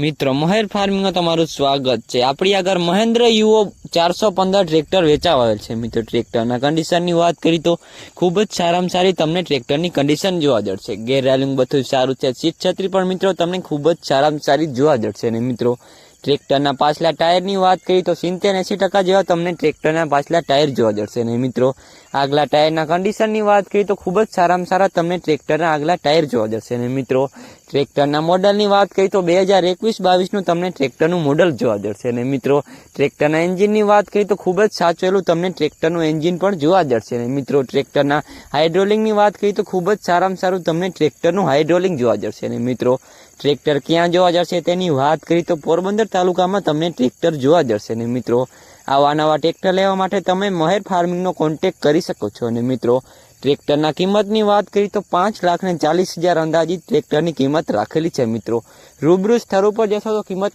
મિત્રો, મહેર ફાર્મિંગમાં તમારું સ્વાગત છે. આપણી આગળ મહેન્દ્ર યુઓ ચારસો પંદર ટ્રેક્ટર વેચાવાયેલ છે. મિત્રો, ટ્રેક્ટરના કન્ડિશનની વાત કરી તો ખૂબ જ સારામાં સારી તમને ટ્રેક્ટરની કન્ડિશન જોવા જડશે ગેર રેલિંગ બધું સારું છે. સીટ છત્રી પણ, મિત્રો, તમને ખૂબ જ સારામાં સારી જોવા જડશે અને મિત્રો ટ્રેક્ટરના પાછલા ટાયરની વાત કરી તો સિત્તેર એંસી ટકા જેવા તમને ટ્રેક્ટરના પાછલા ટાયર જોવા જશે અને મિત્રો, આગલા ટાયરના કન્ડિશનની વાત કરીએ તો ખૂબ જ સારામાં સારા તમને ટ્રેક્ટરના આગલા ટાયર જોવા જશે અને મિત્રો, ટ્રેક્ટરના મોડલની વાત કરીએ તો બે હજાર એકવીસ બાવીસનું તમને ટ્રેક્ટરનું મોડલ જોવા જશે અને મિત્રો, ટ્રેક્ટરના એન્જિનની વાત કરીએ તો ખૂબ જ સાચવેલું તમને ટ્રેક્ટરનું એન્જિન પણ જોવા જશે અને મિત્રો, ટ્રેક્ટરના હાઇડ્રોલિંગની વાત કરીએ તો ખૂબ જ સારામાં સારું તમને ટ્રેક્ટરનું હાઇડ્રોલિંગ જોવા જશે અને મિત્રો ટ્રેક્ટર ક્યાં જોવા જશે તેની વાત કરી તો પોરબંદર તાલુકામાં તમને ટ્રેક્ટર જોવા જશે. ને મિત્રો, આવા નવા ટ્રેક્ટર લેવા માટે તમે મહેર ફાર્મિંગનો કોન્ટેક કરી શકો છો. અને મિત્રો, ટ્રેક્ટરના કિંમતની વાત કરી તો પાંચ લાખ ને ચાલીસ હજાર અંદાજિત ટ્રેક્ટરની કિંમત રાખેલી છે. મિત્રો, રૂબરૂ સ્થળ ઉપર જશો તો કિંમતમાં